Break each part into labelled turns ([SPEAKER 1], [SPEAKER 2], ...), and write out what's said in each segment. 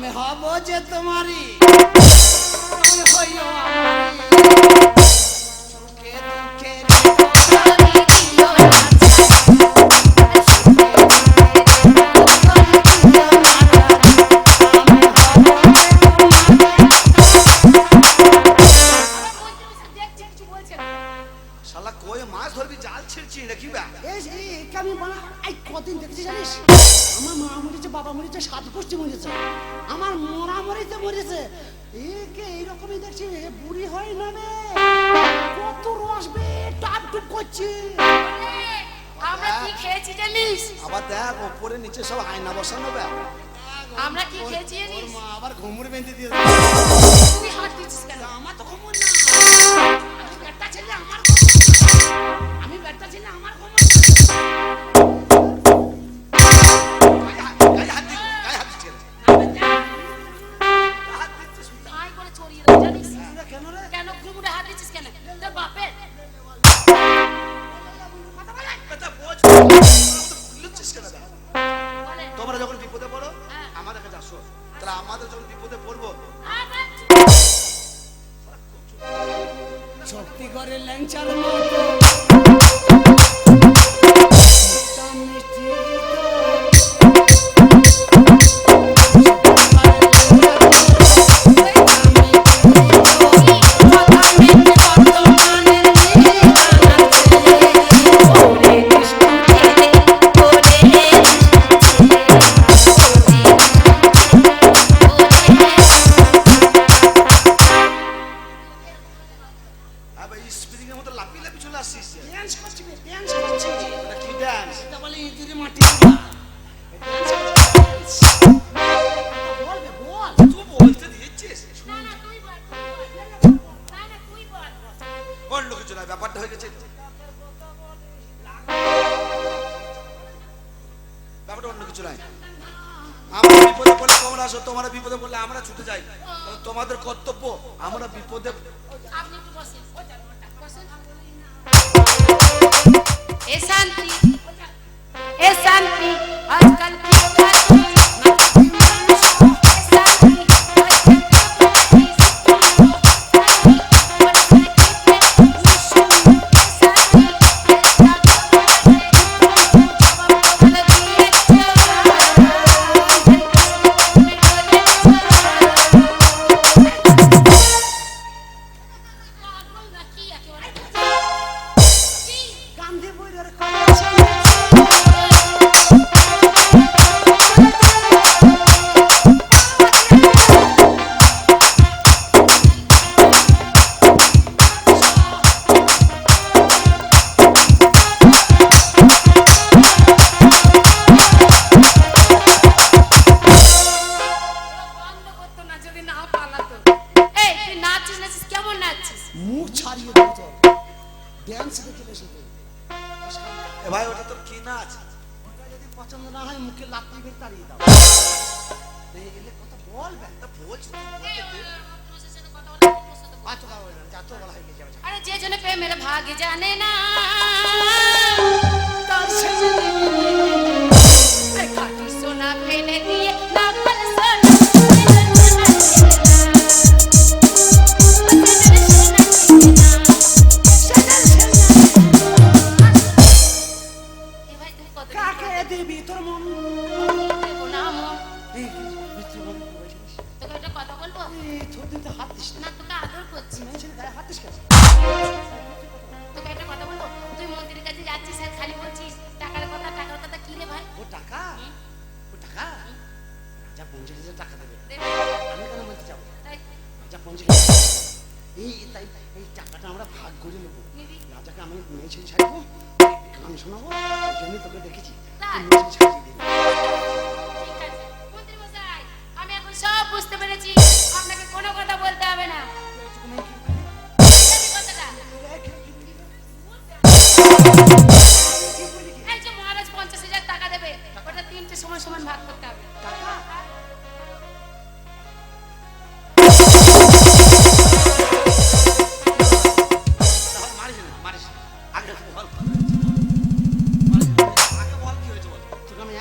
[SPEAKER 1] हमें हाबो जे तुम्हारी। কেমন নাচছিস
[SPEAKER 2] মুখ ছাড়িয়ে দিতে ড্যান্স দেখে বেশি
[SPEAKER 3] এ ভাই ওটা তোর কি নাচ
[SPEAKER 2] যদি পছন্দ না হয় মুখে লাথি মেরে তাড়িয়ে দাও। নিয়ে গেলে কথা
[SPEAKER 1] বল
[SPEAKER 2] ব্যাটা বলছ
[SPEAKER 1] আরে যে জন্য পে মেরে ভাগ জানে না।
[SPEAKER 2] তার সে
[SPEAKER 1] জানে কাটি সোনা ফেলে দিয়ে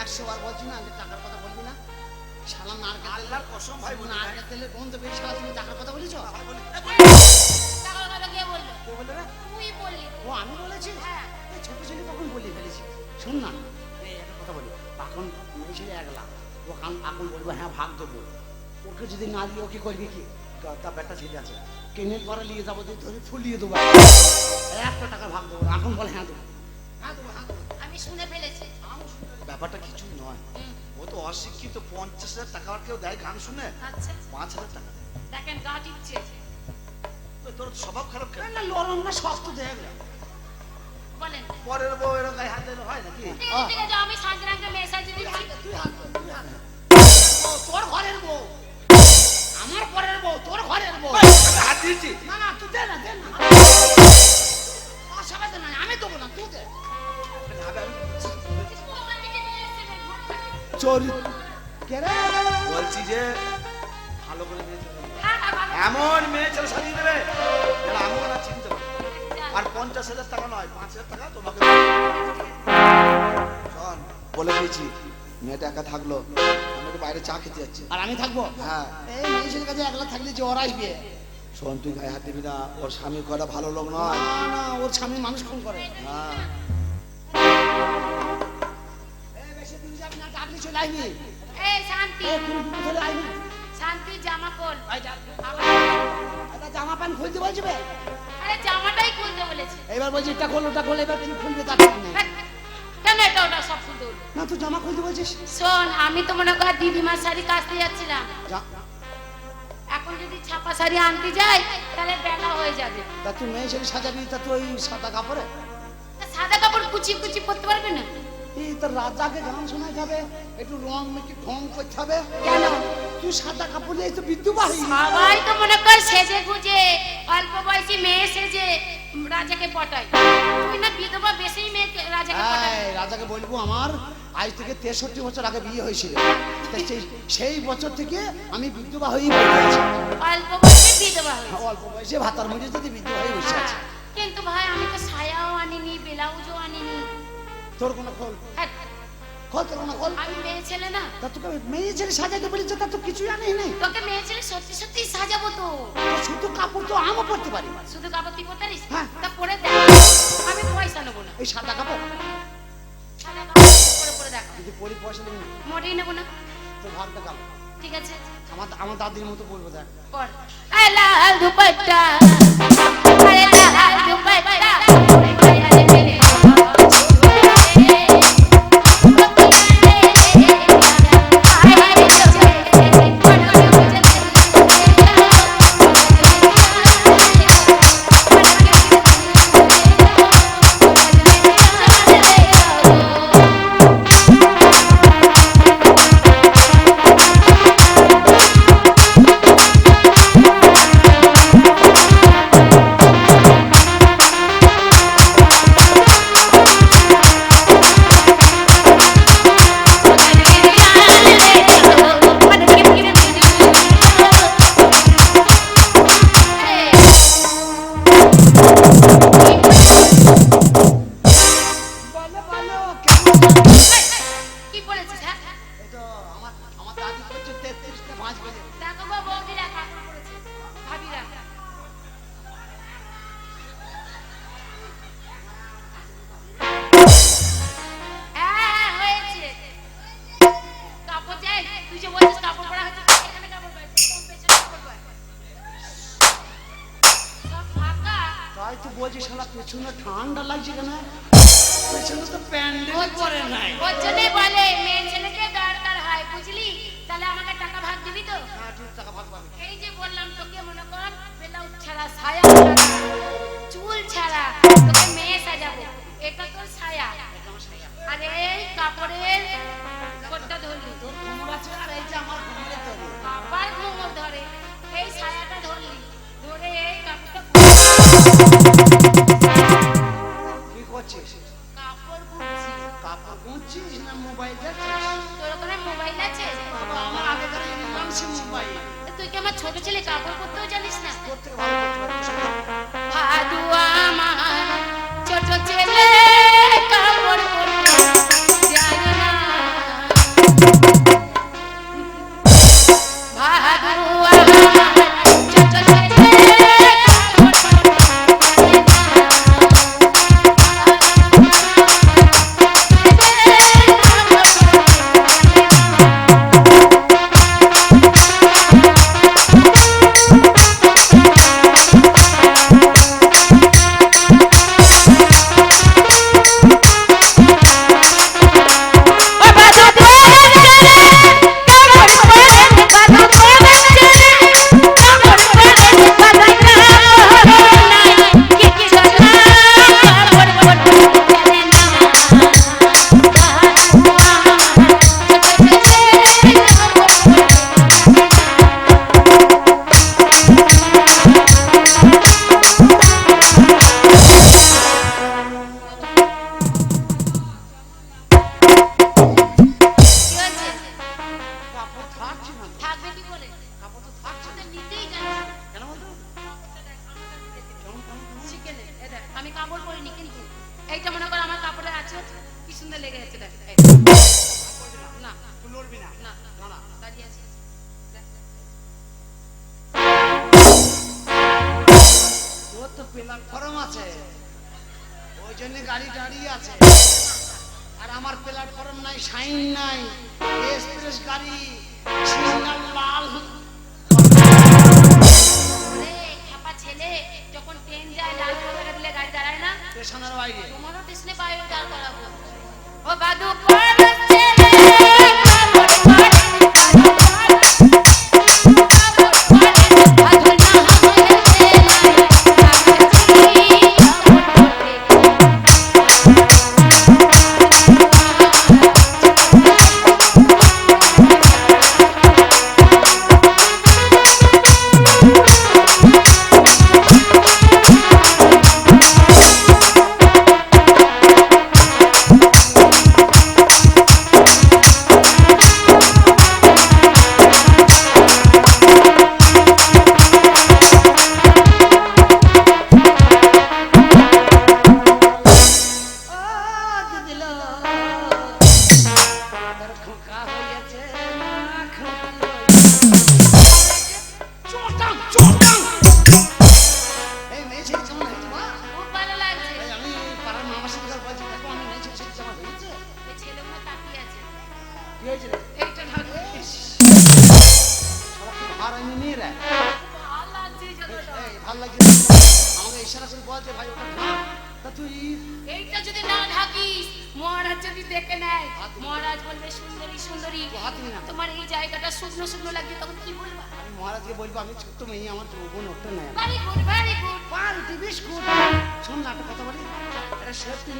[SPEAKER 2] একশো বলছি না যে টাকার কথা বলবি না। শালা নারকেল
[SPEAKER 3] আল্লাহর কসম ভাই
[SPEAKER 2] নারকেল তেলের গন্ধ পেয়ে শালা তুমি টাকার কথা বলেছ?
[SPEAKER 1] টাকার কথা কে বলল?
[SPEAKER 2] কে বলল রে?
[SPEAKER 1] তুই বললি।
[SPEAKER 2] ও আমি বলেছি?
[SPEAKER 1] হ্যাঁ।
[SPEAKER 2] ছোট ছেলে তখন বলে ফেলেছি? শুন না। একটা কথা বলি। এখন মেয়ে ছেলে একলা ও এখন বলব হ্যাঁ ভাগ দেবো ওকে যদি না দিয়ে ওকে করবি কি? তার ব্যাটা ছেলে আছে। কেনে পরে নিয়ে যাব ধরে ফুলিয়ে দেবো। একটা টাকা ভাগ দেবো এখন বলে হ্যাঁ দেবো। হ্যাঁ দেবো হ্যাঁ দেবো।
[SPEAKER 1] আমি শুনে ফেলেছি।
[SPEAKER 3] আমি শুনে ব্যাপারটা কিছু নয়। ও তো অশিক্ষিত পঞ্চাশ হাজার টাকা আর কেউ দেয় গান শুনে?
[SPEAKER 1] আচ্ছা।
[SPEAKER 3] পাঁচ হাজার টাকা
[SPEAKER 1] দেখেন গা টিপছে
[SPEAKER 3] তোর স্বভাব খারাপ কেন?
[SPEAKER 2] না লরম না শক্ত দেখ
[SPEAKER 1] বলেন।
[SPEAKER 3] পরের বউ এরকম গায়ে হাত দিলে হয় নাকি?
[SPEAKER 1] আমি শান্তিরামকে মেসেজ
[SPEAKER 2] তুই হাত তুই হাত তোর ঘরের বউ। আমার পরের বউ তোর ঘরের বউ।
[SPEAKER 3] হাত দিয়েছি।
[SPEAKER 2] না না তুই দে না দে না।
[SPEAKER 3] বলছি যে ভালো করে মেয়ে। এমন মেয়ে ছেলে সাজিয়ে দেবে আমি না চিনতে। আর পঞ্চাশ হাজার টাকা নয় পাঁচ হাজার টাকা তোমাকে বলে দিয়েছি মেয়েটা একা থাকল আমি বাইরে চা খেতে যাচ্ছি।
[SPEAKER 2] আর আমি থাকব?
[SPEAKER 3] হ্যাঁ।
[SPEAKER 2] এই মেয়েছের কাছে একলা থাকলে যে ওরা আসবে।
[SPEAKER 3] শোন তুই গায়ে হাত দিবি না ওর স্বামী কটা ভালো লোক নয়।
[SPEAKER 2] না না ওর স্বামী মানুষ খুন করে।
[SPEAKER 3] হ্যাঁ।
[SPEAKER 2] না ডাকলে চলে
[SPEAKER 1] এই শান্তি।
[SPEAKER 2] এই কুড়ি চলে
[SPEAKER 1] শান্তি জামা খোল।
[SPEAKER 2] ডাক। জামা প্যান্ট খুলতে বলছি বে।
[SPEAKER 1] আরে জামাটাই খুলতে বলেছে।
[SPEAKER 2] এবার বলছি এটা খোল ওটা খোল এবার কি খুলবে তার
[SPEAKER 1] হ্যাঁ, কেন এটা ওটা সব খুলতে হলো
[SPEAKER 2] না তুই জামা খুলতে বলছিস?
[SPEAKER 1] শোন আমি তো মনে কর দিদিমার শাড়ি কাচতে যাচ্ছিলাম। এখন যদি ছাপা শাড়ি আনতে যাই তাহলে বেলা হয়ে যাবে।
[SPEAKER 2] তা তুই মেয়ে ছেলে সাজাবি তা তুই ওই সাদা কাপড়ে?
[SPEAKER 1] সাদা কাপড় কুচি কুচি পরতে পারবে না?
[SPEAKER 2] এই রাজাকে গান শোনাতে হবে একটু রং মেখে ঢং করতে হবে।
[SPEAKER 1] কেন?
[SPEAKER 2] তুই সাদা কাপড় নিয়ে তো বিদ্যুৎ বাহি
[SPEAKER 1] সবাই তো মনে কর সেজে গুজে অল্প বয়সী মেয়ে সেজে রাজাকে পটায়। তুই না বিধবা বেশি মেয়ে রাজাকে পটায়
[SPEAKER 2] রাজাকে বলব আমার আজ থেকে তেষট্টি বছর আগে বিয়ে হয়েছিল। সেই সেই বছর থেকে আমি বিধবা হয়েই বসে
[SPEAKER 1] অল্প বয়সে বিধবা।
[SPEAKER 2] অল্প বয়সে ভাতার মধ্যে যদি বিধবা হয়ে বসে আছে।
[SPEAKER 1] কিন্তু ভাই আমি তো সায়াও আনিনি ব্লাউজও
[SPEAKER 2] তোর কোনো খোল।
[SPEAKER 1] হ্যাঁ,
[SPEAKER 2] খোল তোর কোনো খোল।
[SPEAKER 1] আমি মেয়ে ছেলে না।
[SPEAKER 2] তা তোকে মেয়ে ছেলে সাজাতে বলেছে তা তো কিছুই আনেই নাই।
[SPEAKER 1] তোকে মেয়ে ছেলে সত্যি সত্যি সাজাবো তো।
[SPEAKER 2] তো শুধু কাপড় তো আমও পরতে পারি
[SPEAKER 1] শুধু কাপড় তুই পরতে পারিস?
[SPEAKER 2] হ্যাঁ।
[SPEAKER 1] তা পরে দেখ। আমি পয়সা নেব না।
[SPEAKER 2] এই সাদা কাপড়।
[SPEAKER 1] সাদা কাপড় পরে পরে দেখ।
[SPEAKER 2] যদি পরি পয়সা দেবো
[SPEAKER 1] মোটেই নেব না।
[SPEAKER 2] তোর ভাগটা কাপড়
[SPEAKER 1] ঠিক আছে।
[SPEAKER 2] আমার আমার দাদির মতো পরবো দেখ।
[SPEAKER 1] পর। লাল দুপাট্টা। লাল দুপাট্টা। তাই
[SPEAKER 2] তো বলছি শালা পেছনে ঠান্ডা লাগছে কেন? পেছনে তো প্যান্ডেল পরে নাই।
[SPEAKER 1] ওর জন্যই বলে মেয়ে ছেলেকে দরকার হয় বুঝলি? তাহলে আমাকে টাকা ভাগ দিবি তো?
[SPEAKER 2] হ্যাঁ ঠিক টাকা ভাগ পাবে
[SPEAKER 1] এই যে বললাম তোকে মনে কর ব্লাউজ ছাড়া ছাড়া চুল ছাড়া তোকে মেয়ে সাজাবো। এটা তোর ছায়া। আর এই কাপড়ের কোটটা ধরলি।
[SPEAKER 2] তোর আছে আর এই যে আমার কোমরে তৈরি
[SPEAKER 1] আবার ঘুমো ধরে এই ছায়াটা ধরলি। ধরে এই কাপড়টা
[SPEAKER 2] কি করছিস
[SPEAKER 1] কাপড় গুনছি
[SPEAKER 2] না মোবাইল দেখছিস
[SPEAKER 1] তোর ওখানে মোবাইল আছে
[SPEAKER 2] বাবা আমার ইংলিশ মোবাইল
[SPEAKER 1] তুই কি আমার ছোট ছেলে? কাপড় করতেও জানিস না?
[SPEAKER 2] তোর করতে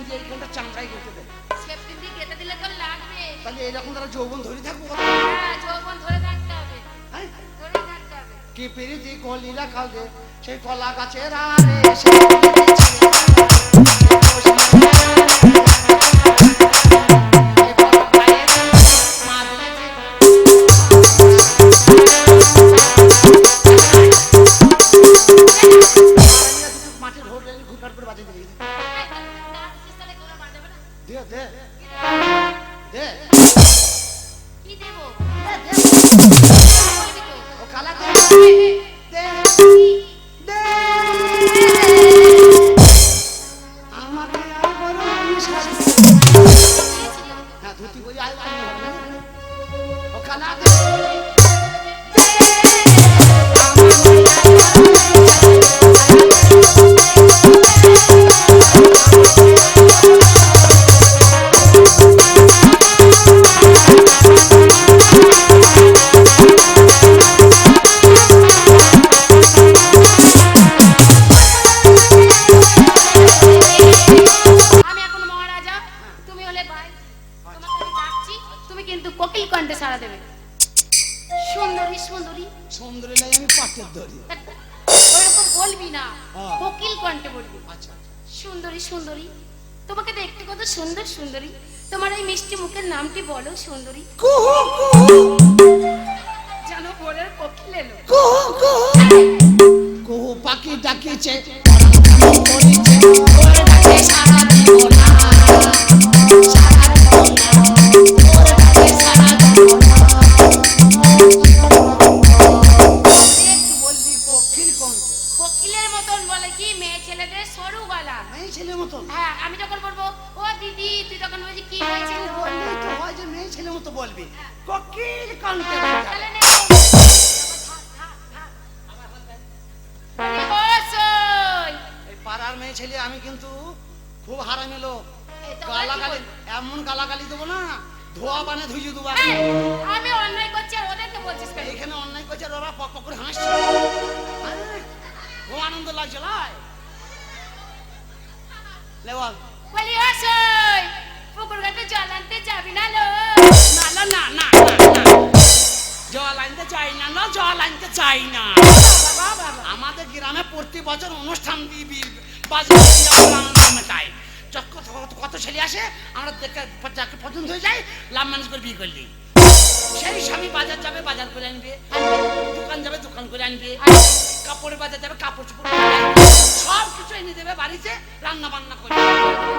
[SPEAKER 2] দিয়ে এইখানটা চামড়ায় গেঁথে
[SPEAKER 1] দেয়।
[SPEAKER 2] তাহলে এরকম তারা যৌবন ধরে থাকব
[SPEAKER 1] হ্যাঁ যৌবন ধরে থাকতে
[SPEAKER 2] হ্যাঁ? কালে সেই কলা গাছের আরে সেই canada. ডাকি ডাকিছে। ডাকে সারা লে বল
[SPEAKER 1] বলি হাসাই পুকুর ঘাটে জল আনতে যাবি না লো
[SPEAKER 2] না না না না জল আনতে চাই না না জল আমাদের গ্রামে প্রতি বছর অনুষ্ঠান দিবি বাজার তাই। কত ছেলে আসে আমরা দেখে পছন্দ হয়ে যায় লাভ মানুষ করে বিয়ে করলি। সেই স্বামী বাজার যাবে বাজার করে আনবে। দোকান যাবে দোকান করে আনবে। কাপড় বাজার যাবে কাপড় চোপড় সব কিছু এনে দেবে বাড়িতে রান্না বান্না করে।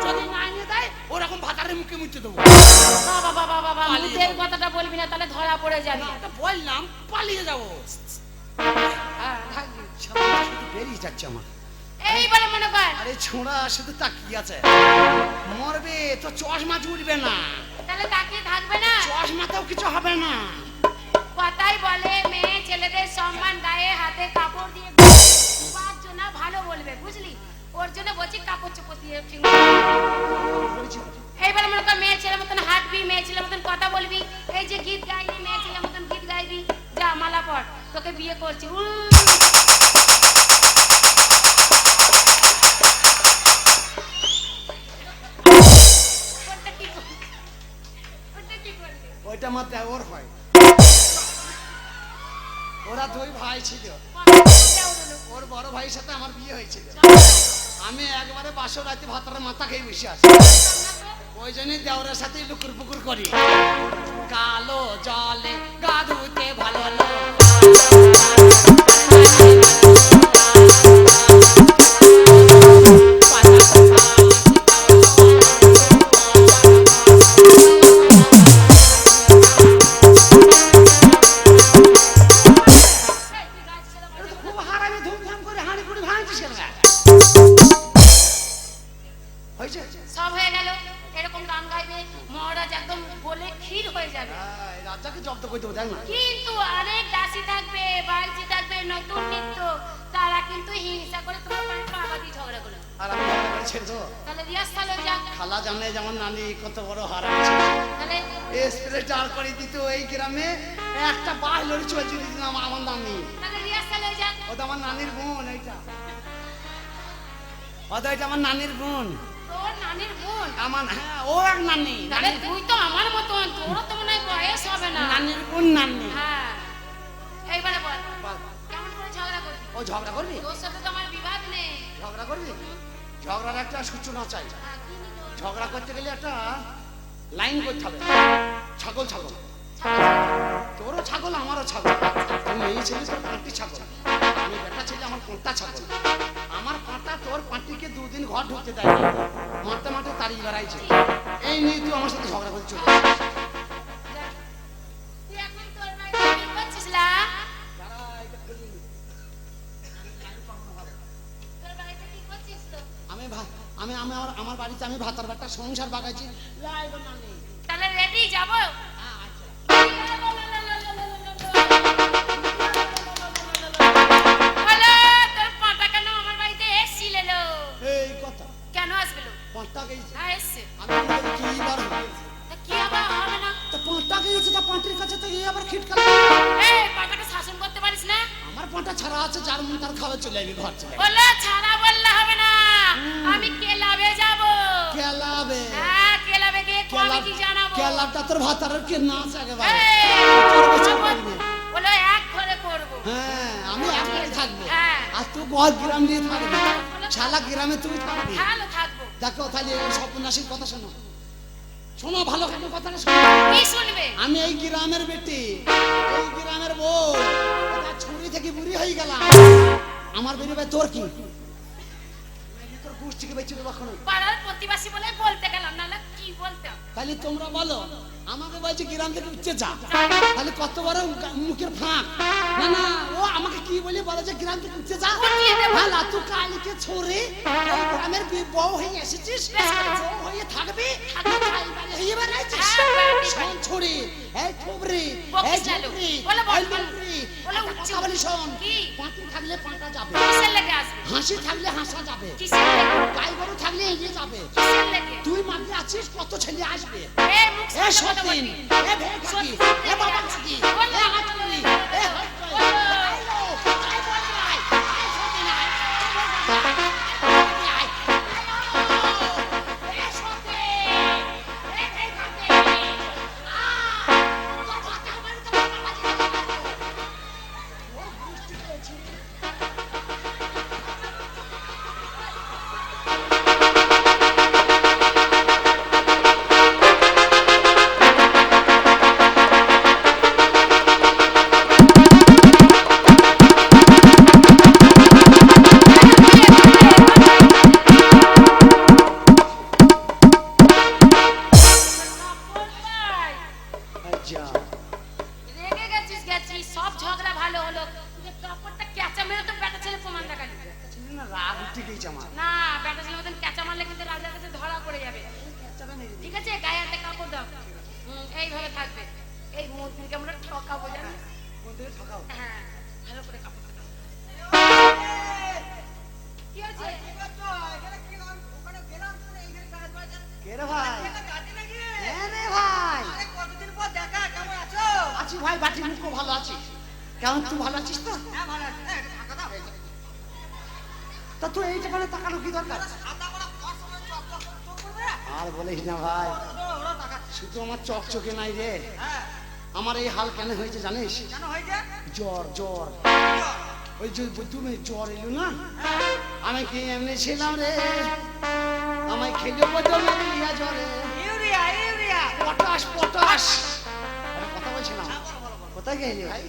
[SPEAKER 2] যদি না এনে দেয় ওরকম ভাতারে মুখে মুচে দেবো।
[SPEAKER 1] বাবা বাবা বাবা মুখের কথাটা বলবি না তাহলে ধরা পড়ে যাবে।
[SPEAKER 2] বললাম পালিয়ে যাব।
[SPEAKER 1] হ্যাঁ।
[SPEAKER 2] বেরিয়ে যাচ্ছে আমার।
[SPEAKER 1] এইবারে মনে কর।
[SPEAKER 2] আরে ছোঁড়া শুধু তাকিয়ে আছে। মরবে তো চশমা জুড়বে না।
[SPEAKER 1] তাহলে তাকিয়ে
[SPEAKER 2] চশমাতেও কিছু হবে না।
[SPEAKER 1] কথাই বলে মেয়ে ছেলেদের সম্মান গায়ে, হাতে কাপড় দিয়ে ভালো বলবে, বুঝলি? ওর জন্য বলছি কাপড় চোপড় দিয়ে এইবার মনে কর মেয়ে ছেলের মতন হাঁটবি, মেয়ে ছেলের মতন কথা বলবি, এই যে গীত গাইবি, মেয়ে ছেলের মতন গীত গাইবি, যা মালা তোকে বিয়ে করছি।
[SPEAKER 2] ওইটা আমার দেওর হয়। ওরা দুই ভাই ছিল। ওর বড় ভাইয়ের সাথে আমার বিয়ে হয়েছিল। আমি একবারে বাসর রাতে ভাতার মাথা খেয়ে বসে আছি। ওই জন্যই দেওরের সাথে লুকুর পুকুর করি। কালো জলে গা ধুতে ভালো তো আমার নানির বোন।
[SPEAKER 1] তোর নানির বোন?
[SPEAKER 2] আমার হ্যাঁ ও এক নানি।
[SPEAKER 1] তাহলে তুই তো আমার মতন তোরও তো মনে হয় বয়স হবে না।
[SPEAKER 2] নানির বোন নানি।
[SPEAKER 1] হ্যাঁ। এইবারে বল।
[SPEAKER 2] বল,
[SPEAKER 1] কেমন করে ঝগড়া করবি?
[SPEAKER 2] ও ঝগড়া করবি?
[SPEAKER 1] তোর সাথে তো আমার বিবাদ নেই।
[SPEAKER 2] ঝগড়া করবি? ঝগড়ার একটা সূচনা চাই।
[SPEAKER 1] হ্যাঁ?
[SPEAKER 2] ঝগড়া করতে গেলে একটা লাইন করতে হবে। ছাগল ছাগল। তোরও ছাগল আমারও ছাগল। তুমি এই ছেলে তোর পাঁচটি ছাগল। আমি বেটা ছেলে আমার পাঁচটা ছাগল? আমার পাঁটা তোর পাঁটিকে দুদিন ঘর ঢুকতে দেয় মারতে মারতে তাড়িয়ে বেড়াইছে। এই নিয়ে তুই আমার সাথে ঝগড়া করতে চলে
[SPEAKER 1] তো?
[SPEAKER 2] আমি আমি আমি আমার আমার বাড়িতে আমি ভাতার ভাতটা সংসার বাগাইছি। নানি।
[SPEAKER 1] তাহলে রেডি যাব?
[SPEAKER 2] নাচ একেবারে
[SPEAKER 1] এই,
[SPEAKER 2] তোর বিচার করবে।
[SPEAKER 1] বলো, এক ঘরে করব।
[SPEAKER 2] হ্যাঁ আমি একবারে থাকব।
[SPEAKER 1] হ্যাঁ।
[SPEAKER 2] আর তুই গ্রাম দিয়ে থাকবি। শালা গ্রামে তুই থাকবি। দেখো তাহলে এই কথা শোনো। শোনো ভালো করে কথাটা শোনো।
[SPEAKER 1] শুনবে?
[SPEAKER 2] আমি এই গ্রামের বেটি এই গ্রামের বউ। ছুরি থেকে বুড়ি হয়ে গেলাম। আমার বেরিয়ে তোর কি? তোর গোষ্ঠীকে বেঁচে দেবো
[SPEAKER 1] পাড়ার প্রতিবাসী বলে বলতে গেলাম নাহলে কি বলতাম?
[SPEAKER 2] তাহলে তোমরা বলো আমাকে বলছে গ্রাম থেকে উঠতে যা। তাহলে কত বড় মুখের ফাঁক। না না ও আমাকে কি বলে বলে যে গ্রাম থেকে উঠতে যা। হ্যাঁ তুই কালকে ছড়ে ওই গ্রামের বউ হয়ে এসেছিস বউ হয়ে থাকবি বাড়ি হয়ে বেড়াইছিস।
[SPEAKER 1] হ্যাঁ,
[SPEAKER 2] শোন ছড়ি এই এই
[SPEAKER 1] বলো,
[SPEAKER 2] এই
[SPEAKER 1] উচ্চ।
[SPEAKER 2] শোন? থাকলে যাবে। হাসি থাকলে হাসা যাবে।
[SPEAKER 1] কিসের
[SPEAKER 2] গাই গরু থাকলে এগিয়ে যাবে। তুই মাঝে আছিস কত ছেলে আসবে?
[SPEAKER 1] এ
[SPEAKER 2] সতীন। এ ভেখাকি এ বাবা কাকি এ হাতুড়ি এ
[SPEAKER 1] ব্যাটা ছেলে মতন ক্যাচা মারলে কিন্তু রাজার কাছে ধরা পড়ে যাবে।
[SPEAKER 2] বাচ্চাটা
[SPEAKER 1] ঠিক আছে? গায়ে হাতে কাপড় দাও। এইভাবে থাকবে। এই মন্ত্রীকে আমরা ঠকাবো জানো
[SPEAKER 2] ঠকাও
[SPEAKER 1] হ্যাঁ। ভালো করে কাপড় দাও কি হয়েছে?
[SPEAKER 2] ভাই? হ্যাঁ রে ভাই। আছি ভাই বাটি মুখ ভালো আছি কেমন তুই ভালো আছিস তো? তা তুই তাকানো কি দরকার? আর বলিস না ভাই। শুধু আমার চকচকে নাই রে। আমার এই হাল কেন হয়েছে জানিস? জ্বর জ্বর। ওই যে তুমি জ্বর এলো না? আমি কি এমনি ছিলাম রে? আমায় খেলে ম্যালেরিয়া জ্বরে। পটাশ পটাশ। আরে কথা বলছিলাম কোথায় গেলি ভাই?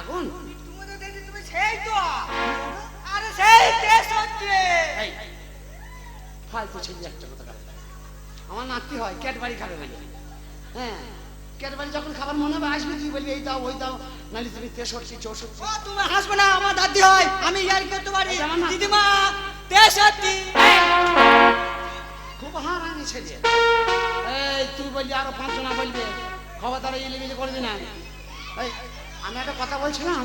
[SPEAKER 2] আগুন? এই, ফালতু ছেলে একটা কথা বলে। আমার নাতি হয় ক্যাটবাড়ি খাবে বলে হ্যাঁ ক্যাটবাড়ি যখন খাবার মনে হবে আসবে তুই বলবি এই দাও ওই দাও নাহলে তুমি তেষট্টি চৌষট্টি।
[SPEAKER 4] তুমি হাসবে না আমার দাদি হয় আমি ইয়ার করতে পারি।
[SPEAKER 2] না।
[SPEAKER 4] দিদিমা তেষট্টি।
[SPEAKER 2] খুব হারানি ছেলে। এই তুই বললি আরও পাঁচজনা বলবে। খবরদার ইলে মিলে করবি না। আমি একটা কথা বলছিলাম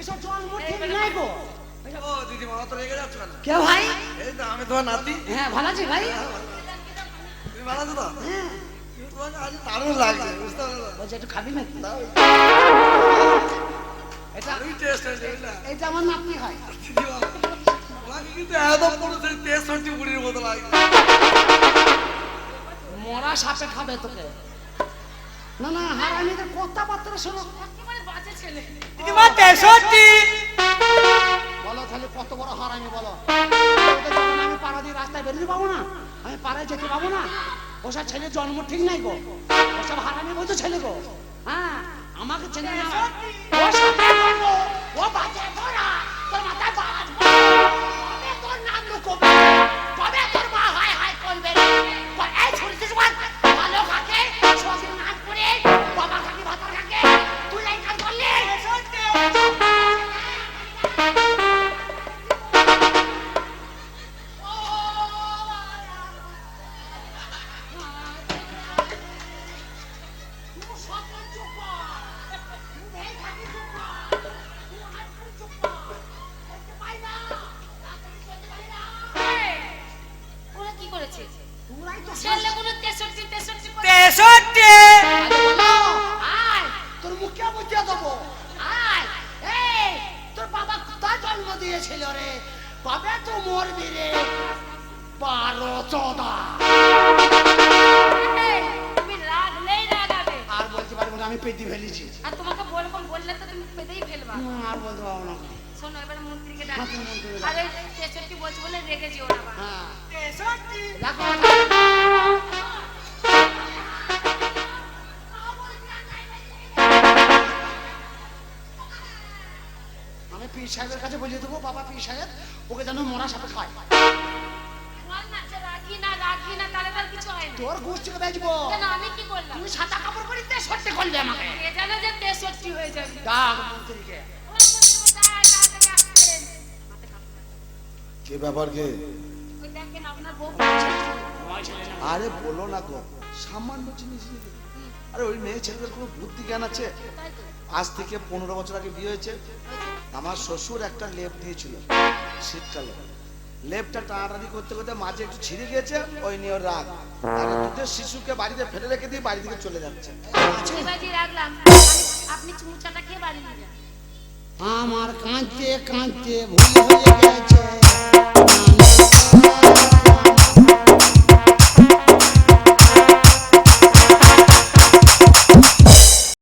[SPEAKER 2] এসব ঠিক নাই গো।
[SPEAKER 3] ও দিদিমা অত রেগে যাচ্ছ কেন?
[SPEAKER 2] কে ভাই?
[SPEAKER 3] এই তো আমি তোমার নাতি।
[SPEAKER 2] হ্যাঁ ভালো আছি ভাই।
[SPEAKER 3] তুমি ভালো আছো তো?
[SPEAKER 2] হ্যাঁ
[SPEAKER 3] তোমাকে আজ দারুণ লাগছে বুঝতে পারল
[SPEAKER 2] বলছি একটু খাবি নাকি? এটা
[SPEAKER 3] দারুণ টেস্ট হয়েছে
[SPEAKER 2] এটা আমার নাতনি হয়।
[SPEAKER 3] তোমাকে কিন্তু এত বড় সেই তেষট্টি বুড়ির মতো লাগছে
[SPEAKER 2] মরা সাপে খাবে তোকে। না না হারানিদের কথাবার্তা শোনো।
[SPEAKER 4] দিদিমা তেষট্টি
[SPEAKER 2] বলো তাহলে কত বড় হারামি বলো। আমি পাড়া দিয়ে রাস্তায় বেরোতে পাবো না? আমি পাড়ায় যেতে পাবো না? ওসব ছেলে জন্ম ঠিক নাই গো। ওসব হারামি বলতো ছেলে গো। হ্যাঁ আমাকে ছেলে ও সাপে
[SPEAKER 1] তেষট্টি
[SPEAKER 2] আরে বলো, আয়, তোর মুখে মুখে দেবো? তোর বাবা কোথায় জন্ম দিয়েছিল রে? কবে তো মরবি রে। বারো চোদা।
[SPEAKER 1] এই, তুমি রাগলেই রাগাবে।
[SPEAKER 2] আর বলতে পারব না আমি পেটি ফেলেছি।
[SPEAKER 1] আর তোমাকে বলব বললে তো তুমি পেতেই ফেলবা।
[SPEAKER 2] আর বলতে পারব না।
[SPEAKER 1] শোনো এবার মন্ত্রীকে ডাক।
[SPEAKER 2] তুমি মন্ত্রীকে ডাকো।
[SPEAKER 1] আরে তেষট্টি বলছি বলে আবার।
[SPEAKER 2] হ্যাঁ।
[SPEAKER 4] তেষট্টি
[SPEAKER 2] আমি পীর সাহেবের কাছে বলিয়ে দেবো বাবা পীর সাহেব ওকে যেন মরা সাপে খায়।
[SPEAKER 1] বল তার
[SPEAKER 2] বেচবো
[SPEAKER 1] কেন আমি কি করলাম?
[SPEAKER 2] তুমি সাদা কাপড় পরিতে সত্যি করবে আমাকে।
[SPEAKER 1] এ জানে যে তেষট্টি হয়ে যাবে।
[SPEAKER 2] ডাক মন্ত্রীকে।
[SPEAKER 3] কি ব্যাপার কে?
[SPEAKER 1] ওই দেখেন আপনার বউ বলছে।
[SPEAKER 2] আমার
[SPEAKER 3] আরে বলো না গো সামান্য জিনিস আরে ওই মেয়ে ছেলেদের কোনো বুদ্ধি জ্ঞান আছে? আজ থেকে পনেরো বছর আগে বিয়ে হয়েছে। আমার শ্বশুর একটা লেপ দিয়েছিল শীতকালে। লেপটা টানাটানি করতে করতে মাঝে একটু ছিঁড়ে গিয়েছে ওই নিয়ে ওর রাগ। আর দুধের শিশুকে বাড়িতে ফেলে রেখে দিয়ে বাড়ি থেকে চলে যাচ্ছে।
[SPEAKER 1] বাজি রাখলাম। আপনি- আপনি চুমুচাটা খেয়ে বাড়ি
[SPEAKER 2] আমার কাঁদতে কাঁদতে ভুল হয়ে গেছে।